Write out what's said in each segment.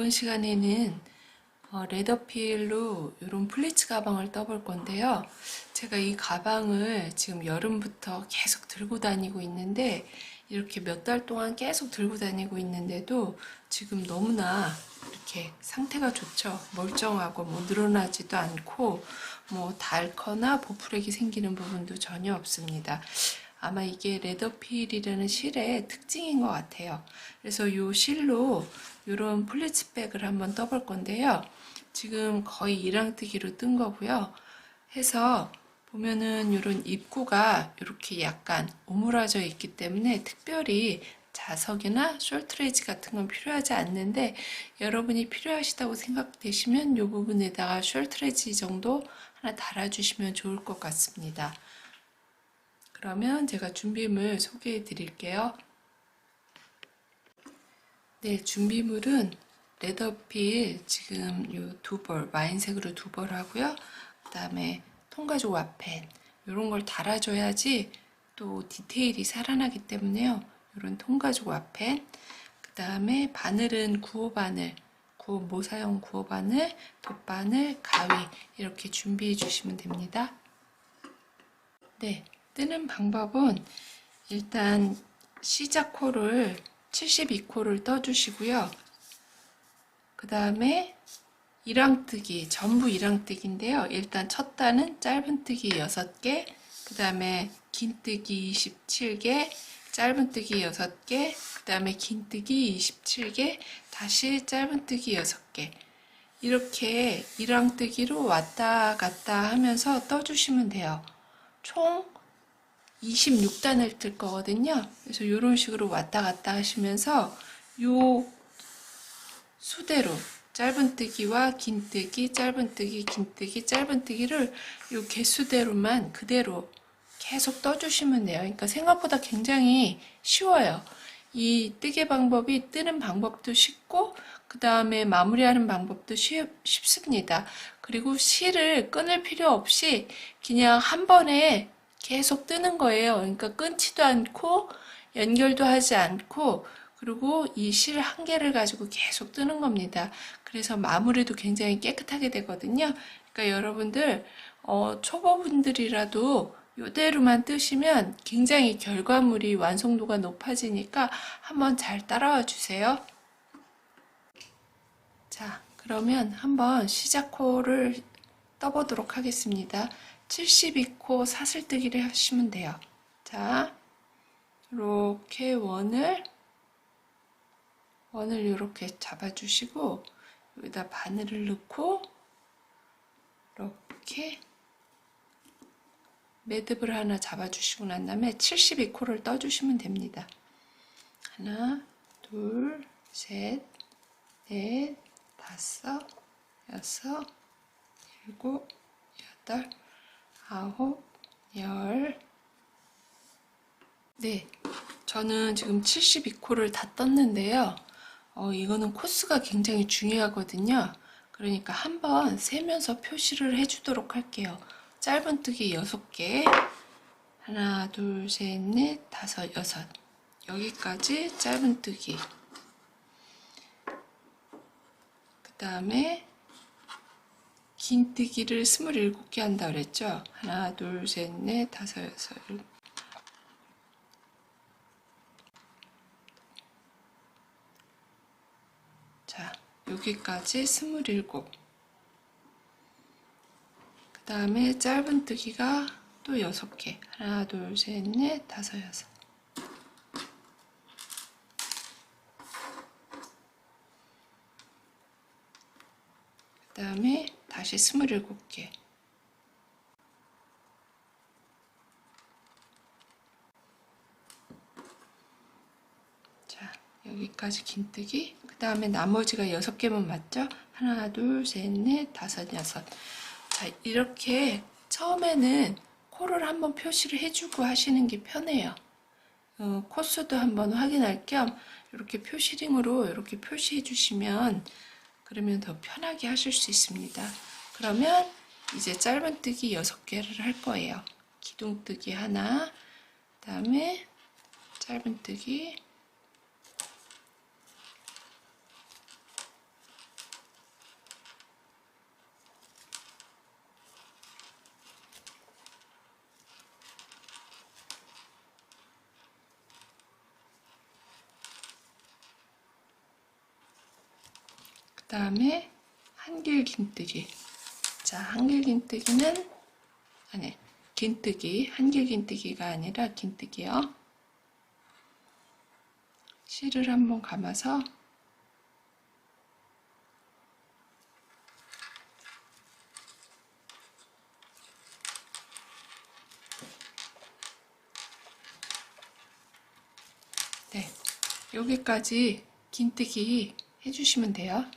이번 시간에는 어, 레더필로 이런 플리츠 가방을 떠볼 건데요. 제가 이 가방을 지금 여름부터 계속 들고 다니고 있는데 이렇게 몇 달 동안 계속 들고 다니고 있는데도 지금 너무나 이렇게 상태가 좋죠. 멀쩡하고 뭐 늘어나지도 않고 뭐 닳거나 보풀액이 생기는 부분도 전혀 없습니다. 아마 이게 레더필이라는 실의 특징인 것 같아요. 그래서 이 실로 이런 플리츠백을 한번 떠볼 건데요. 지금 거의 이랑뜨기로 뜬 거고요. 해서 보면은 이런 입구가 이렇게 약간 오므라져 있기 때문에 특별히 자석이나 숄트레지 같은 건 필요하지 않는데 여러분이 필요하시다고 생각되시면 이 부분에다가 숄트레지 정도 하나 달아주시면 좋을 것 같습니다. 그러면 제가 준비물 소개해 드릴게요. 네, 준비물은 레더필 지금 요 두 벌, 와인색으로 두 벌 하고요. 그 다음에 통가죽 와펜 이런 걸 달아줘야지 또 디테일이 살아나기 때문에요. 이런 통가죽 와펜 그 다음에 바늘은 구호 바늘 구호 모사용 구호 바늘, 돗바늘, 가위 이렇게 준비해 주시면 됩니다. 네, 뜨는 방법은 일단 시작 코를 72코를 떠주시고요. 그 다음에 이랑뜨기, 전부 이랑뜨기인데요. 일단 첫 단은 짧은뜨기 6개, 그 다음에 긴뜨기 27개, 짧은뜨기 6개, 그 다음에 긴뜨기 27개, 다시 짧은뜨기 6개. 이렇게 이랑뜨기로 왔다 갔다 하면서 떠주시면 돼요. 총 26단을 뜰 거거든요. 그래서 이런 식으로 왔다 갔다 하시면서 요 수대로 짧은뜨기와 긴뜨기, 짧은뜨기, 긴뜨기, 짧은뜨기를 요 개수대로만 그대로 계속 떠주시면 돼요. 그러니까 생각보다 굉장히 쉬워요. 이 뜨개 방법이 뜨는 방법도 쉽고 그 다음에 마무리하는 방법도 쉽, 쉽습니다. 그리고 실을 끊을 필요 없이 그냥 한 번에 계속 뜨는 거예요. 그러니까 끊지도 않고 연결도 하지 않고 그리고 이 실 한 개를 가지고 계속 뜨는 겁니다. 그래서 마무리도 굉장히 깨끗하게 되거든요. 그러니까 여러분들 어, 초보분들이라도 이대로만 뜨시면 굉장히 결과물이 완성도가 높아지니까 한번 잘 따라와 주세요. 자, 그러면 한번 시작 코를 떠보도록 하겠습니다. 72코 사슬뜨기를 하시면 돼요. 자, 이렇게 원을 원을 이렇게 잡아주시고 여기다 바늘을 넣고 이렇게 매듭을 하나 잡아주시고 난 다음에 72코를 떠주시면 됩니다. 하나, 둘, 셋, 넷, 다섯, 여섯, 일곱, 여덟, 아홉, 열. 네, 저는 지금 72코를 다 떴는데요. 어, 이거는 코스가 굉장히 중요하거든요. 그러니까 한번 세면서 표시를 해주도록 할게요. 짧은뜨기 6개 하나 둘 셋 넷 다섯 여섯 여기까지 짧은뜨기 그 다음에 긴뜨기를 27개 한다 그랬죠? 하나 둘 셋 넷 다섯 여섯 일곱 자 여기까지 27 그 다음에 짧은 뜨기가 또 6개. 하나 둘 셋 넷 다섯 여섯. 그 다음에 다시 27개 자 여기까지 긴뜨기 그 다음에 나머지가 6개만 맞죠? 하나 둘셋넷 다섯 여섯 자, 이렇게 처음에는 코를 한번 표시를 해주고 하시는 게 편해요. 어, 코스도 한번 확인할 겸 이렇게 표시링으로 이렇게 표시해 주시면 그러면 더 편하게 하실 수 있습니다. 그러면 이제 짧은뜨기 6개를 할 거예요. 기둥뜨기 하나, 그 다음에 짧은뜨기 다음에 한길 긴뜨기. 자, 한길 긴뜨기는 아니, 긴뜨기. 한길 긴뜨기가 아니라 긴뜨기요. 실을 한번 감아서 네, 여기까지 긴뜨기 해주시면 돼요.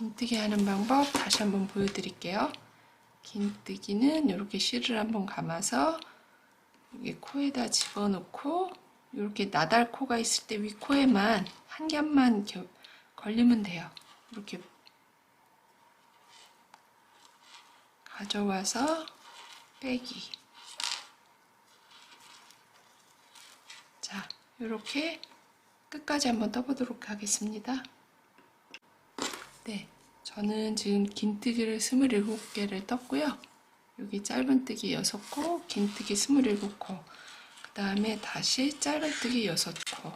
긴뜨기 하는 방법 다시 한번 보여드릴게요. 긴뜨기는 이렇게 실을 한번 감아서 여기 코에다 집어넣고 이렇게 나달코가 있을 때 윗코에만 한 겹만 겨- 걸리면 돼요. 이렇게 가져와서 빼기. 자, 이렇게 끝까지 한번 떠보도록 하겠습니다. 네, 저는 지금 긴뜨기를 27개를 떴고요. 여기 짧은뜨기 6코, 긴뜨기 27코, 그 다음에 다시 짧은뜨기 6코.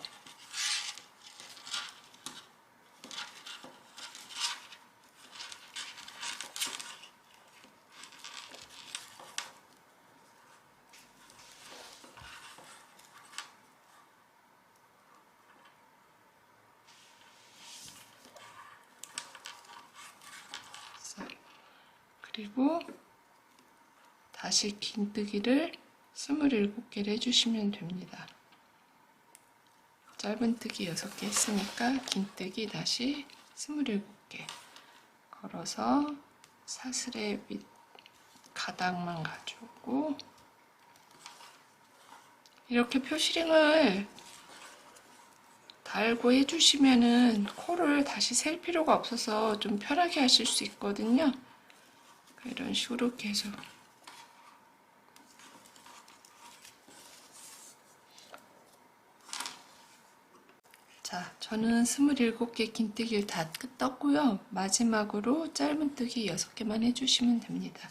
자, 그리고 다시 긴뜨기를 27개를 해주시면 됩니다. 짧은뜨기 6개 했으니까 긴뜨기 다시 27개 걸어서 사슬의 밑 가닥만 가져오고 이렇게 표시링을 달고 해주시면은 코를 다시 셀 필요가 없어서 좀 편하게 하실 수 있거든요. 이런 식으로 계속 자, 저는 27개 긴뜨기를 다끝 떴고요. 마지막으로 짧은뜨기 6개만 해주시면 됩니다.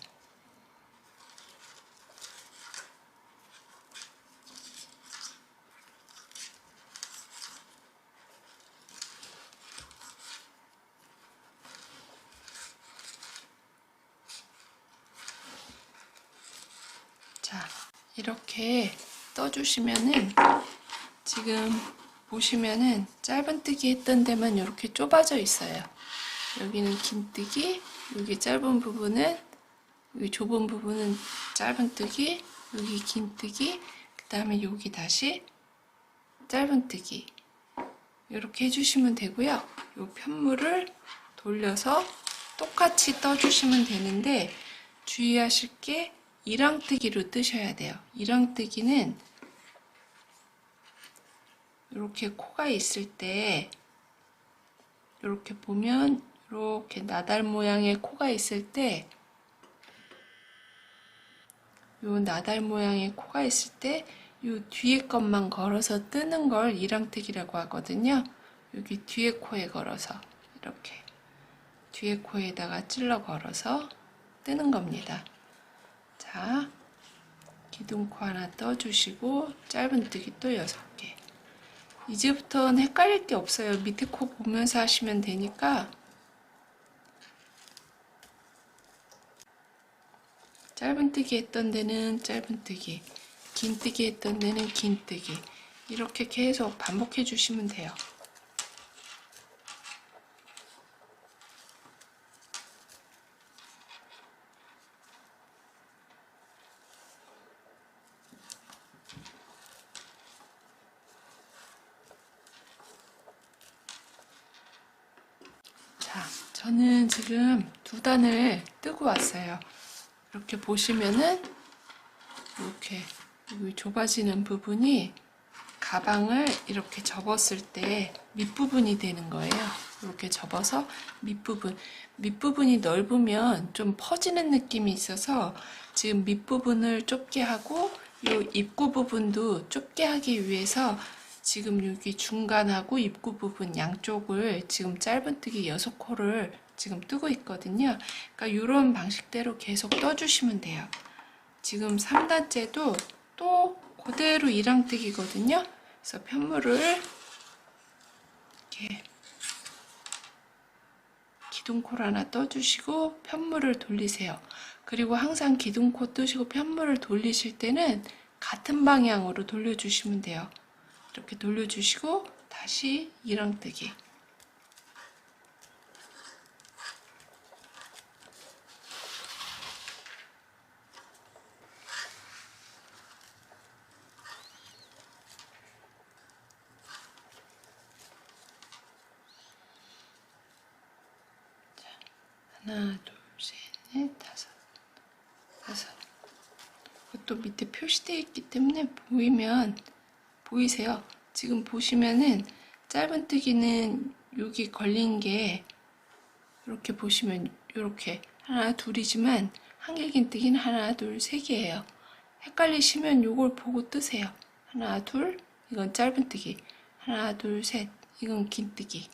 자, 이렇게 떠주시면은 지금 보시면은 짧은뜨기 했던 데만 이렇게 좁아져 있어요. 여기는 긴뜨기, 여기 짧은 부분은 여기 좁은 부분은 짧은뜨기, 여기 긴뜨기, 그 다음에 여기 다시 짧은뜨기 이렇게 해주시면 되고요. 이 편물을 돌려서 똑같이 떠주시면 되는데 주의하실 게 이랑뜨기로 뜨셔야 돼요. 이랑뜨기는 이렇게 코가 있을 때 이렇게 보면 이렇게 나달 모양의 코가 있을 때 요 나달 모양의 코가 있을 때 요 뒤에 것만 걸어서 뜨는 걸 이랑뜨기라고 하거든요. 여기 뒤에 코에 걸어서 이렇게 뒤에 코에다가 찔러 걸어서 뜨는 겁니다. 자, 기둥코 하나 떠주시고 짧은뜨기 또 6개 이제부터는 헷갈릴 게 없어요. 밑에 코 보면서 하시면 되니까 짧은뜨기 했던 데는 짧은뜨기 긴뜨기 했던 데는 긴뜨기 이렇게 계속 반복해 주시면 돼요. 자, 저는 지금 두 단을 뜨고 왔어요. 이렇게 보시면은 이렇게 여기 좁아지는 부분이 가방을 이렇게 접었을 때 밑부분이 되는 거예요. 이렇게 접어서 밑부분, 밑부분이 넓으면 좀 퍼지는 느낌이 있어서 지금 밑부분을 좁게 하고 이 입구 부분도 좁게 하기 위해서 지금 여기 중간하고 입구 부분 양쪽을 지금 짧은뜨기 6코를 지금 뜨고 있거든요. 그러니까 이런 방식대로 계속 떠주시면 돼요. 지금 3단째도 또 그대로 이랑뜨기거든요. 그래서 편물을 이렇게 기둥콜 하나 떠주시고 편물을 돌리세요. 그리고 항상 기둥코 뜨시고 편물을 돌리실 때는 같은 방향으로 돌려주시면 돼요. 이렇게 돌려주시고 다시 이랑뜨기. 하나, 둘, 셋, 넷, 다섯, 다섯. 또 밑에 표시되어 있기 때문에 보이면 보이세요? 지금 보시면은 짧은뜨기는 여기 걸린 게 이렇게 보시면 이렇게 하나 둘이지만 한길긴뜨기는 하나 둘 세 개예요. 헷갈리시면 요걸 보고 뜨세요. 하나 둘 이건 짧은뜨기 하나 둘 셋 이건 긴뜨기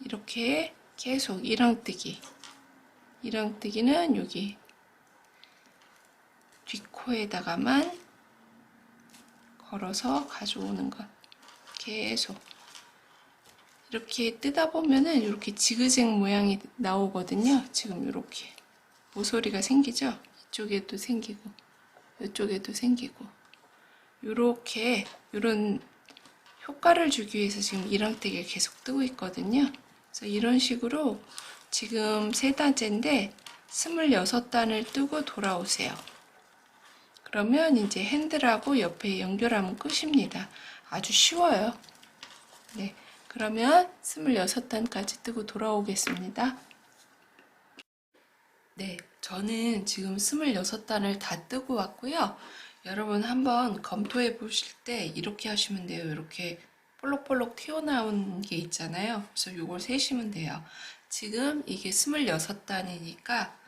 이렇게 계속 이랑뜨기 이랑뜨기는 여기 뒷코에다가만 걸어서 가져오는 것. 계속. 이렇게 뜨다 보면은 이렇게 지그재그 모양이 나오거든요. 지금 이렇게. 모서리가 생기죠? 이쪽에도 생기고 이쪽에도 생기고. 이렇게 이런 효과를 주기 위해서 지금 이랑뜨기가 계속 뜨고 있거든요. 그래서 이런 식으로 지금 세 단째인데 26단을 뜨고 돌아오세요. 그러면 이제 핸들하고 옆에 연결하면 끝입니다. 아주 쉬워요. 네. 그러면 26단까지 뜨고 돌아오겠습니다. 네. 저는 지금 26단을 다 뜨고 왔고요. 여러분 한번 검토해 보실 때 이렇게 하시면 돼요. 이렇게 볼록볼록 튀어나온 게 있잖아요. 그래서 이걸 세시면 돼요. 지금 이게 26단이니까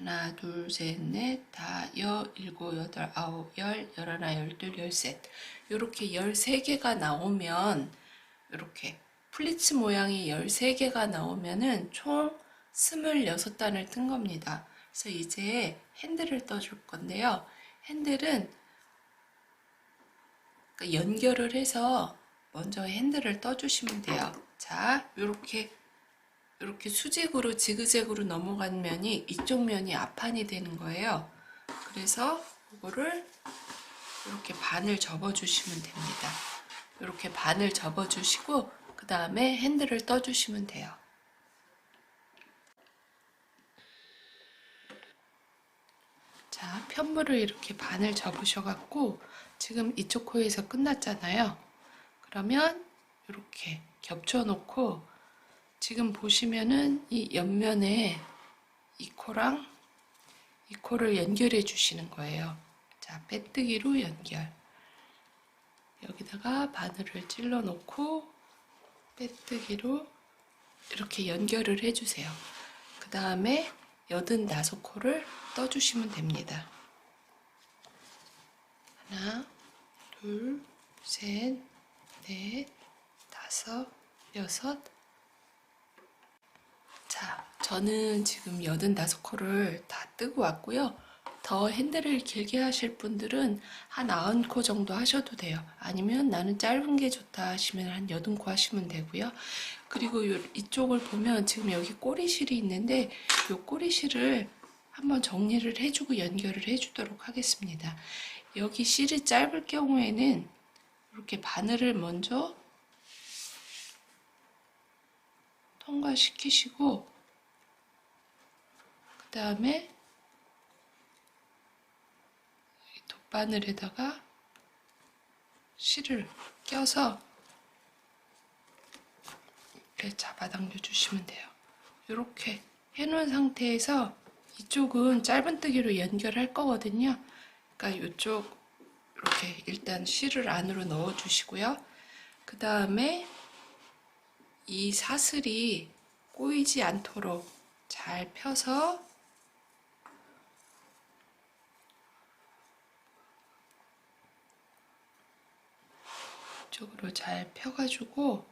하나, 둘, 셋, 넷, 다, 여, 일곱, 여덟, 아홉, 열, 열하나, 열둘, 열셋 이렇게 13개가 나오면 이렇게 플리츠 모양이 13개가 나오면은 총 26단을 뜬 겁니다. 그래서 이제 핸들을 떠줄 건데요. 핸들은 그러니까 연결을 해서 먼저 핸들을 떠주시면 돼요. 자, 이렇게 이렇게 수직으로 지그재그로 넘어간 면이 이쪽 면이 앞판이 되는 거예요. 그래서 이거를 이렇게 반을 접어주시면 됩니다. 이렇게 반을 접어주시고 그 다음에 핸들을 떠주시면 돼요. 자, 편물을 이렇게 반을 접으셔갖고 지금 이쪽 코에서 끝났잖아요. 그러면 이렇게 겹쳐놓고 지금 보시면은 이 옆면에 이 코랑 이 코를 연결해 주시는 거예요. 자, 빼뜨기로 연결. 여기다가 바늘을 찔러 놓고 빼뜨기로 이렇게 연결을 해 주세요. 그 다음에 여든 다섯 코를 떠주시면 됩니다. 하나, 둘, 셋, 넷, 다섯, 여섯. 자, 저는 지금 여든 다섯 코를 다 뜨고 왔고요. 더 핸들을 길게 하실 분들은 한 아흔 코 정도 하셔도 돼요. 아니면 나는 짧은 게 좋다 하시면 한 여든 코 하시면 되고요. 그리고 요, 이쪽을 보면 지금 여기 꼬리실이 있는데 이 꼬리실을 한번 정리를 해주고 연결을 해주도록 하겠습니다. 여기 실이 짧을 경우에는 이렇게 바늘을 먼저 통과시키시고 그 다음에 돗바늘에다가 실을 껴서 이렇게 잡아당겨 주시면 돼요. 이렇게 해놓은 상태에서 이쪽은 짧은뜨기로 연결할 거거든요. 그러니까 이쪽 이렇게 일단 실을 안으로 넣어 주시고요. 그 다음에 이 사슬이 꼬이지 않도록 잘 펴서 이쪽으로 잘 펴가지고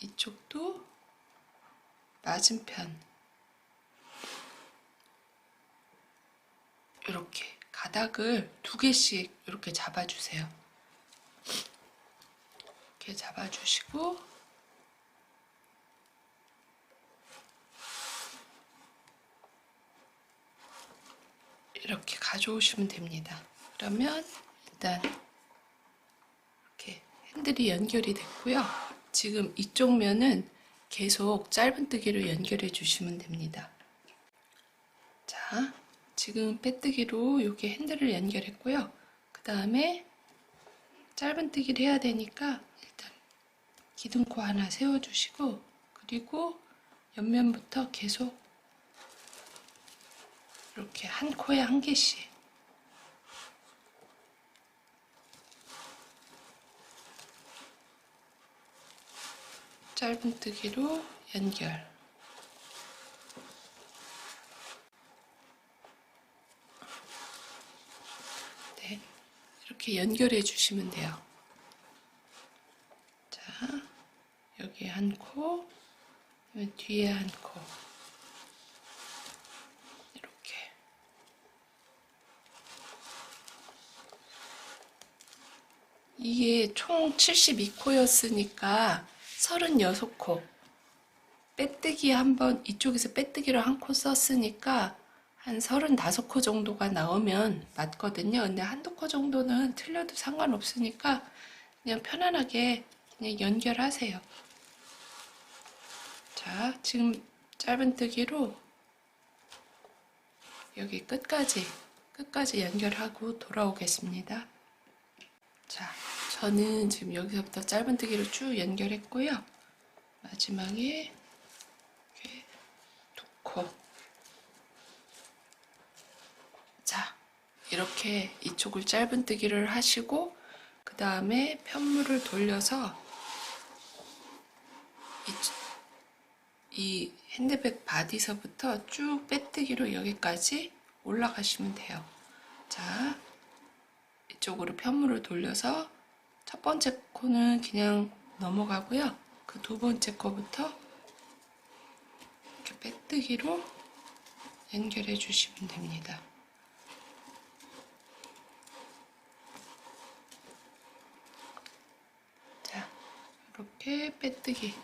이쪽도 맞은편 이렇게 가닥을 두 개씩 이렇게 잡아주세요. 이렇게 잡아주시고 이렇게 가져오시면 됩니다. 그러면 일단 이렇게 핸들이 연결이 됐고요. 지금 이쪽 면은 계속 짧은뜨기로 연결해 주시면 됩니다. 자, 지금 빼뜨기로 이렇게 핸들을 연결했고요. 그 다음에 짧은뜨기를 해야 되니까 기둥코 하나 세워주시고 그리고 옆면부터 계속 이렇게 한 코에 한 개씩 짧은뜨기로 연결 네, 이렇게 연결해 주시면 돼요. 자, 여기 한 코, 그다음에 뒤에 한 코. 이렇게. 이게 총 72코였으니까 36코. 빼뜨기 한 번, 이쪽에서 빼뜨기로 한 코 썼으니까 한 35코 정도가 나오면 맞거든요. 근데 한두 코 정도는 틀려도 상관없으니까 그냥 편안하게 그냥 연결하세요. 자, 지금 짧은뜨기로 여기 끝까지, 끝까지 연결하고 돌아오겠습니다. 자, 저는 지금 여기서부터 짧은뜨기로 쭉 연결했고요. 마지막에 이렇게 두 코. 자, 이렇게 이쪽을 짧은뜨기를 하시고 그 다음에 편물을 돌려서 이, 이 핸드백 바디서부터 쭉 빼뜨기로 여기까지 올라가시면 돼요. 자, 이쪽으로 편물을 돌려서 첫 번째 코는 그냥 넘어가고요. 그 두 번째 코부터 이렇게 빼뜨기로 연결해 주시면 됩니다. 자, 이렇게 빼뜨기.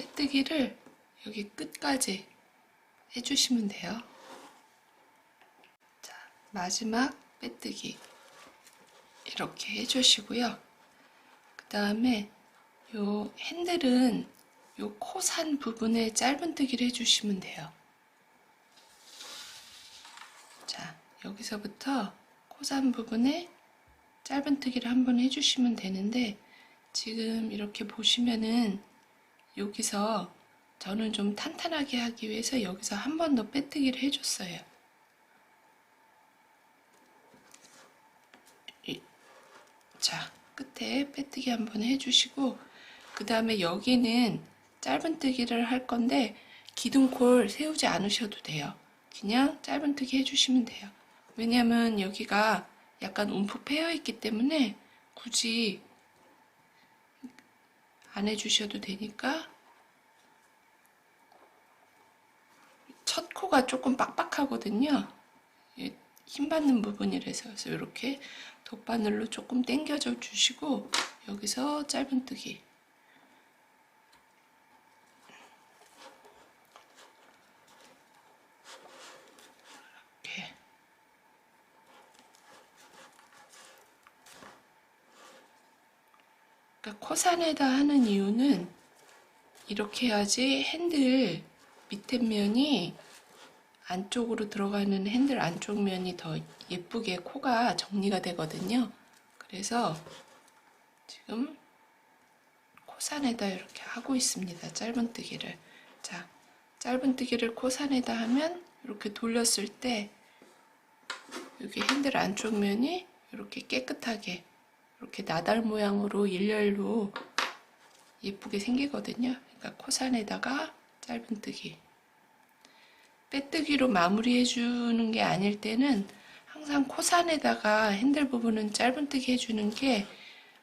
빼뜨기를 여기 끝까지 해주시면 돼요. 자, 마지막 빼뜨기. 이렇게 해주시고요. 그 다음에 요 핸들은 요 코 산 부분에 짧은뜨기를 해주시면 돼요. 자, 여기서부터 코 산 부분에 짧은뜨기를 한번 해주시면 되는데 지금 이렇게 보시면은 여기서 저는 좀 탄탄하게 하기 위해서 여기서 한 번 더 빼뜨기를 해줬어요. 이- 자, 끝에 빼뜨기 한 번 해주시고 그 다음에 여기는 짧은뜨기를 할 건데 기둥콜 세우지 않으셔도 돼요. 그냥 짧은뜨기 해주시면 돼요. 왜냐면 여기가 약간 움푹 패여 있기 때문에 굳이 안 해주셔도 되니까 첫 코가 조금 빡빡하거든요. 이힘 받는 부분이라서 그래서 이렇게 돗바늘로 조금 당겨줘 주시고 여기서 짧은뜨기 그러니까 코산에다 하는 이유는 이렇게 해야지 핸들 밑에 면이 안쪽으로 들어가는 핸들 안쪽 면이 더 예쁘게 코가 정리가 되거든요. 그래서 지금 코산에다 이렇게 하고 있습니다. 짧은뜨기를. 자, 짧은뜨기를 코산에다 하면 이렇게 돌렸을 때 여기 핸들 안쪽 면이 이렇게 깨끗하게 이렇게 나달 모양으로 일렬로 예쁘게 생기거든요. 그러니까 코산에다가 짧은뜨기. 빼뜨기로 마무리해 주는 게 아닐 때는 항상 코산에다가 핸들 부분은 짧은뜨기 해주는 게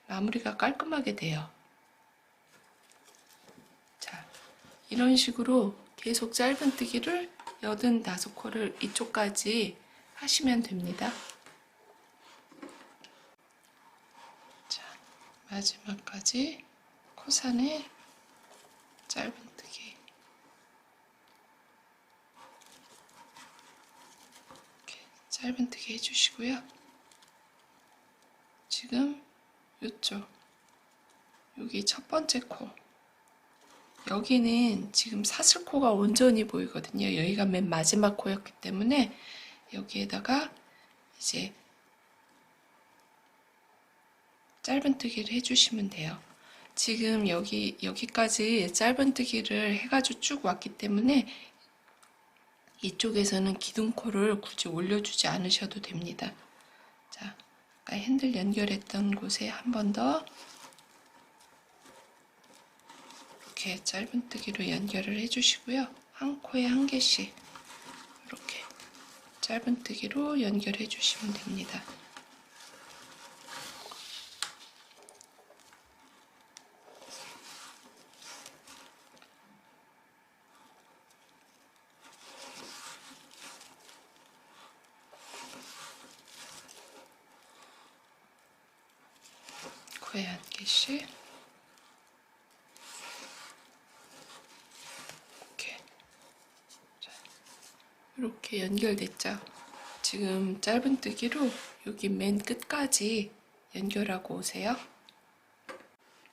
마무리가 깔끔하게 돼요. 자, 이런 식으로 계속 짧은뜨기를 85코를 이쪽까지 하시면 됩니다. 자, 마지막까지 코산에 짧은뜨기 이렇게 짧은뜨기 해주시고요. 지금 이쪽 여기 첫 번째 코 여기는 지금 사슬코가 온전히 보이거든요. 여기가 맨 마지막 코였기 때문에 여기에다가 이제 짧은뜨기를 해주시면 돼요. 지금 여기 여기까지 짧은뜨기를 해가지고 쭉 왔기 때문에 이쪽에서는 기둥코를 굳이 올려주지 않으셔도 됩니다. 자, 아까 핸들 연결했던 곳에 한 번 더 이렇게 짧은뜨기로 연결을 해주시고요. 한 코에 한 개씩 이렇게 짧은뜨기로 연결해 주시면 됩니다. 코에 한 개씩 이렇게 자, 이렇게 연결됐죠. 지금 짧은뜨기로 여기 맨 끝까지 연결하고 오세요.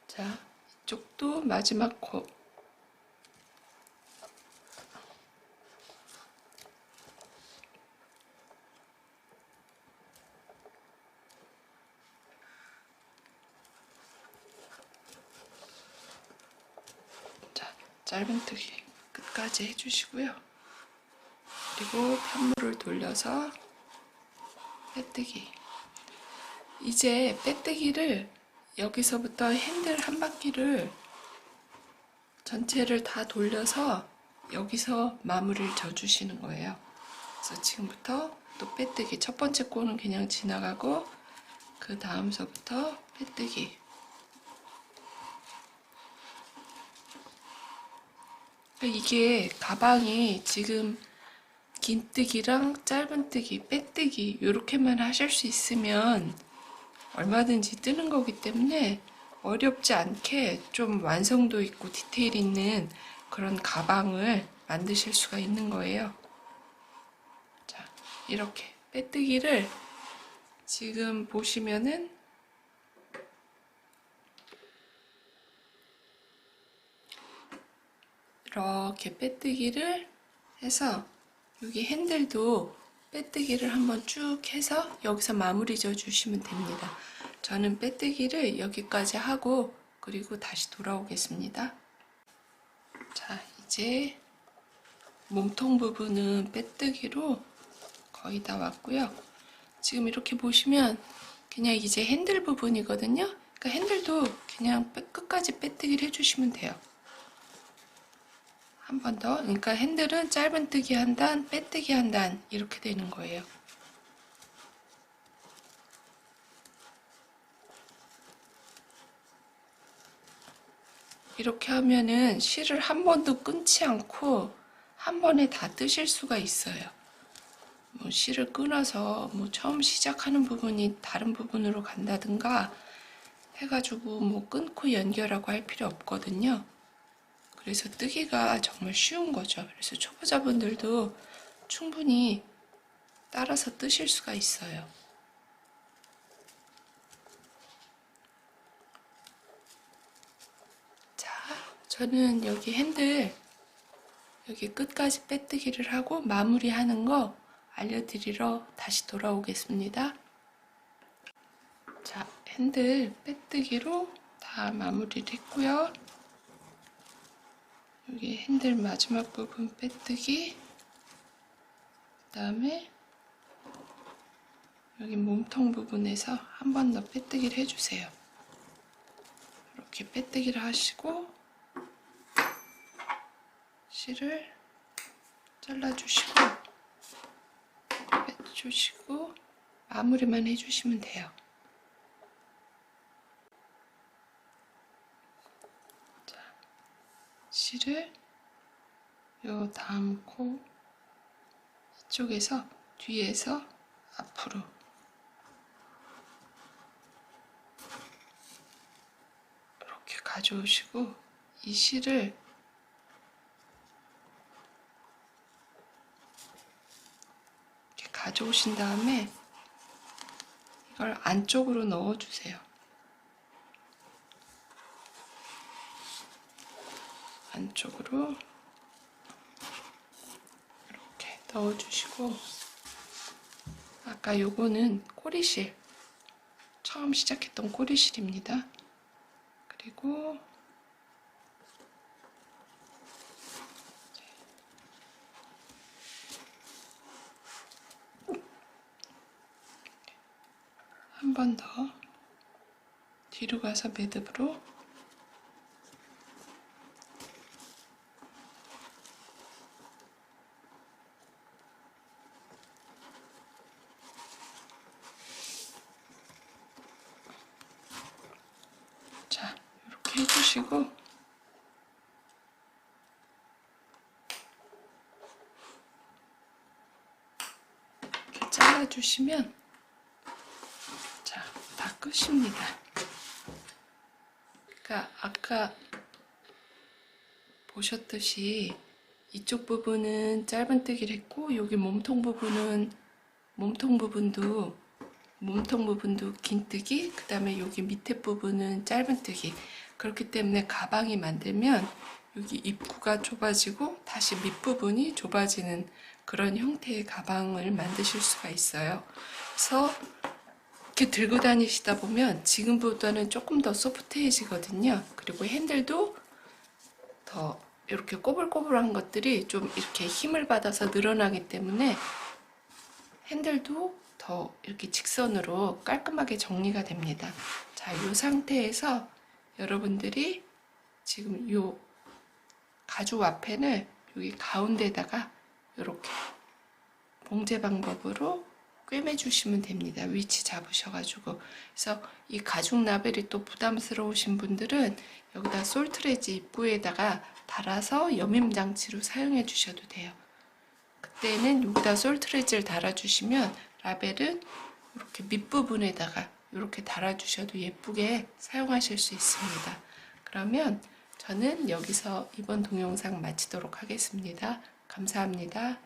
자, 이쪽도 마지막 코 자, 짧은뜨기 끝까지 해주시고요. 그리고 편물을 돌려서 빼뜨기. 이제 빼뜨기를 여기서부터 핸들 한 바퀴를 전체를 다 돌려서 여기서 마무리를 져주시는 거예요. 그래서 지금부터 또 빼뜨기. 첫 번째 코는 그냥 지나가고 그 다음서부터 빼뜨기. 이게 가방이 지금 긴뜨기랑 짧은뜨기, 빼뜨기 이렇게만 하실 수 있으면 얼마든지 뜨는 거기 때문에 어렵지 않게 좀 완성도 있고 디테일 있는 그런 가방을 만드실 수가 있는 거예요. 자, 이렇게 빼뜨기를 지금 보시면은 이렇게 빼뜨기를 해서 여기 핸들도 빼뜨기를 한번 쭉 해서 여기서 마무리 져 주시면 됩니다. 저는 빼뜨기를 여기까지 하고 그리고 다시 돌아오겠습니다. 자, 이제 몸통 부분은 빼뜨기로 거의 다 왔고요. 지금 이렇게 보시면 그냥 이제 핸들 부분이거든요. 그러니까 핸들도 그냥 끝까지 빼뜨기를 해주시면 돼요. 한 번 더. 그러니까 핸들은 짧은 뜨기 한 단, 빼뜨기 한 단 이렇게 되는 거예요. 이렇게 하면은 실을 한 번도 끊지 않고 한 번에 다 뜨실 수가 있어요. 뭐 실을 끊어서 뭐 처음 시작하는 부분이 다른 부분으로 간다든가 해가지고 뭐 끊고 연결하고 할 필요 없거든요. 그래서 뜨기가 정말 쉬운 거죠. 그래서 초보자분들도 충분히 따라서 뜨실 수가 있어요. 자, 저는 여기 핸들 여기 끝까지 빼뜨기를 하고 마무리하는 거 알려드리러 다시 돌아오겠습니다. 자, 핸들 빼뜨기로 다 마무리를 했고요. 여기 핸들 마지막 부분 빼뜨기 그 다음에 여기 몸통 부분에서 한 번 더 빼뜨기를 해주세요. 이렇게 빼뜨기를 하시고 실을 잘라주시고 빼주시고 마무리만 해주시면 돼요. 실을 요 다음 코 이쪽에서 뒤에서 앞으로 가져오시고 이 실을 이렇게 가져오신 다음에 이걸 안쪽으로 넣어주세요. 안쪽으로 이렇게 넣어주시고 아까 요거는 꼬리실 처음 시작했던 꼬리실입니다. 그리고 한 번 더 뒤로 가서 매듭으로 자 해주시고 이렇게 잘라주시면 자, 다 끝입니다. 그러니까 아까 보셨듯이 이쪽 부분은 짧은뜨기를 했고 여기 몸통 부분은 몸통 부분도 몸통 부분도 긴뜨기 그 다음에 여기 밑에 부분은 짧은뜨기 그렇기 때문에 가방이 만들면 여기 입구가 좁아지고 다시 밑부분이 좁아지는 그런 형태의 가방을 만드실 수가 있어요. 그래서 이렇게 들고 다니시다 보면 지금보다는 조금 더 소프트해지거든요. 그리고 핸들도 더 이렇게 꼬불꼬불한 것들이 좀 이렇게 힘을 받아서 늘어나기 때문에 핸들도 더 이렇게 직선으로 깔끔하게 정리가 됩니다. 자, 이 상태에서 여러분들이 지금 이 가죽 와펜을 여기 가운데다가 이렇게 봉제 방법으로 꿰매 주시면 됩니다. 위치 잡으셔가지고 그래서 이 가죽 라벨이 또 부담스러우신 분들은 여기다 솔트레지 입구에다가 달아서 여밈 장치로 사용해 주셔도 돼요. 그때는 여기다 솔트레지를 달아주시면 라벨은 이렇게 밑부분에다가 이렇게 달아주셔도 예쁘게 사용하실 수 있습니다. 그러면 저는 여기서 이번 동영상 마치도록 하겠습니다. 감사합니다.